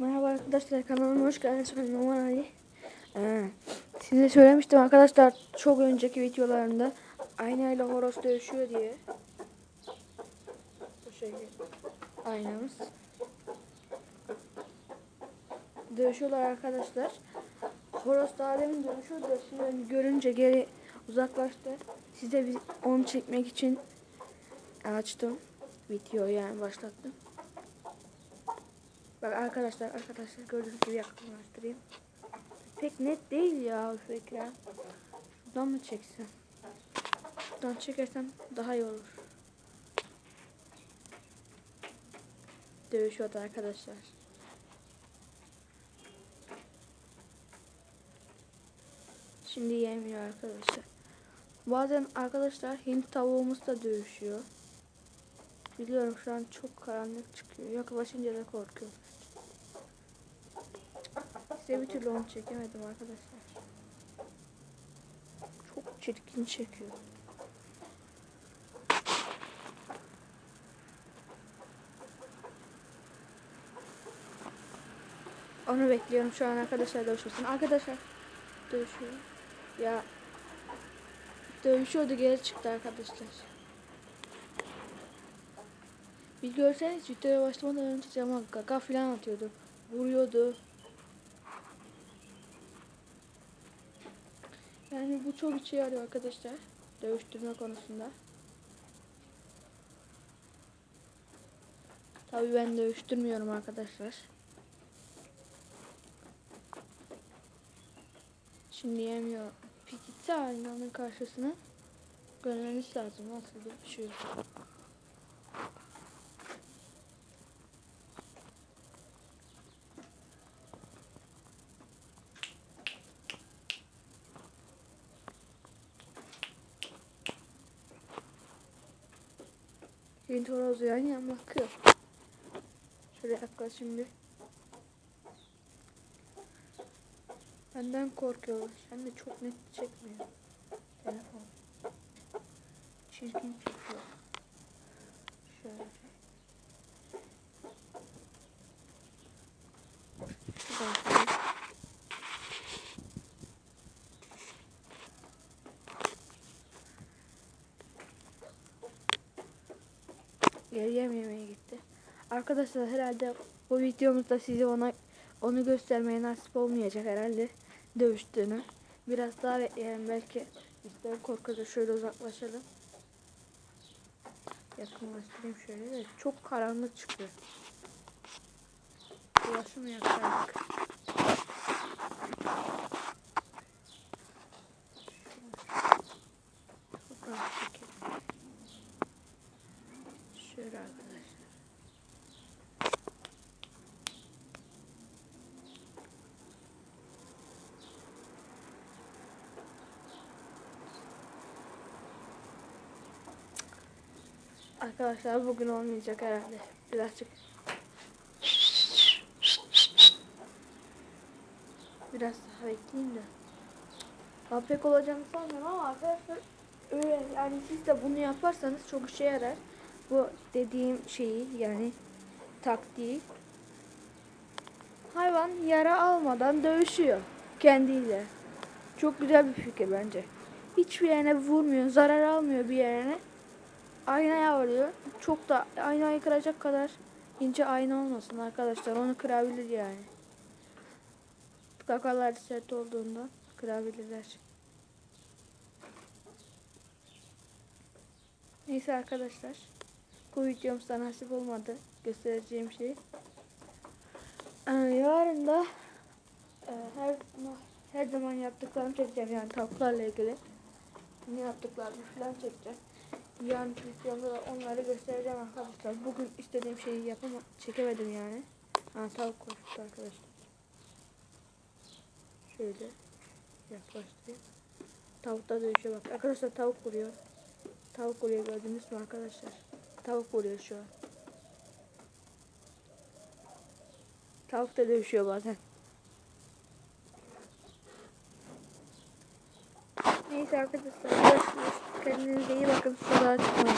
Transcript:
Merhaba arkadaşlar kanalıma hoş geldiniz. Ben Numan Ali. Ee, size söylemiştim arkadaşlar çok önceki videolarında aynayla horoz dövüşüyor diye. Bu şekilde aynamız. Dövüşüyorlar arkadaşlar. Horoz daha demin dövüşüyordu. Şimdi görünce geri uzaklaştı. Size bir onu çekmek için açtım. Video yani başlattım. Bak arkadaşlar arkadaşlar gördüğünüz gibi yakınlaştırayım. Pek net değil ya şu ekran. Şuradan mı çeksem? Şuradan çekersem daha iyi olur. Dövüşüyordu arkadaşlar. Şimdi yemiyor arkadaşlar. Bazen arkadaşlar Hint tavuğumuz da dövüşüyor. Biliyorum şu an çok karanlık çıkıyor. Yaklaşınca da korkuyorum. Size bir türlü onu çekemedim arkadaşlar. Çok çirkin çekiyor. Onu bekliyorum şu an arkadaşlar dövüşmesin. Arkadaşlar dövüşüyor. Ya dövüşüyordu geri çıktı arkadaşlar. Bir görseniz videoya başlamadan önce cama kaka falan atıyordu. Vuruyordu. Yani bu çok işe yarıyor arkadaşlar. Dövüştürme konusunda. Tabii ben dövüştürmüyorum arkadaşlar. Şimdi yemiyor. Pikitse aynanın karşısına görmeniz lazım. Nasıl bir şey. Hint horozu yan yan bakıyor. Şöyle yaklaşayım bir. Benden korkuyorlar. Sen de çok net çekmiyor. Telefon. Çirkin çekiyor. Şöyle. Şuradan şöyle. Geri yem yemeye gitti. Arkadaşlar herhalde bu videomuzda size ona onu göstermeye nasip olmayacak herhalde dövüştüğünü. Biraz daha bekleyelim belki bizden korkacak şöyle uzaklaşalım. Yakınlaştırayım şöyle de çok karanlık çıkıyor. Ulaşımı yakaladık. Şuradan çekelim. Şöyle arkadaşlar. Arkadaşlar bugün olmayacak herhalde. Birazcık Biraz daha bekleyeyim de. Ben pek olacağını sanmıyorum ama arkadaşlar öyle yani siz de bunu yaparsanız çok işe yarar. Bu dediğim şeyi yani taktiği. Hayvan yara almadan dövüşüyor kendiyle. Çok güzel bir fikir bence. Hiçbir yerine vurmuyor, zarar almıyor bir yerine. Aynaya vuruyor. Çok da aynayı kıracak kadar ince ayna olmasın arkadaşlar. Onu kırabilir yani. Kakalar sert olduğunda kırabilirler. Neyse arkadaşlar. Bu videomuzda nasip olmadı. Göstereceğim şey. Ee, yarın da e, her her zaman yaptıklarımı çekeceğim yani tavuklarla ilgili. Ne yaptıklarımı falan çekeceğim. Yarın videomda da onları göstereceğim arkadaşlar. Bugün istediğim şeyi yapamam, çekemedim yani. Ha, tavuk koştu arkadaşlar. Şöyle yaklaştırayım. Tavukta dövüşüyor bak. Arkadaşlar tavuk vuruyor. Tavuk vuruyor gördünüz mü arkadaşlar? Tavuk vuruyor şu an. Tavuk da dövüşüyor bazen. Neyse arkadaşlar görüşürüz. Kendinize iyi bakın. Sokağa çıkmayın.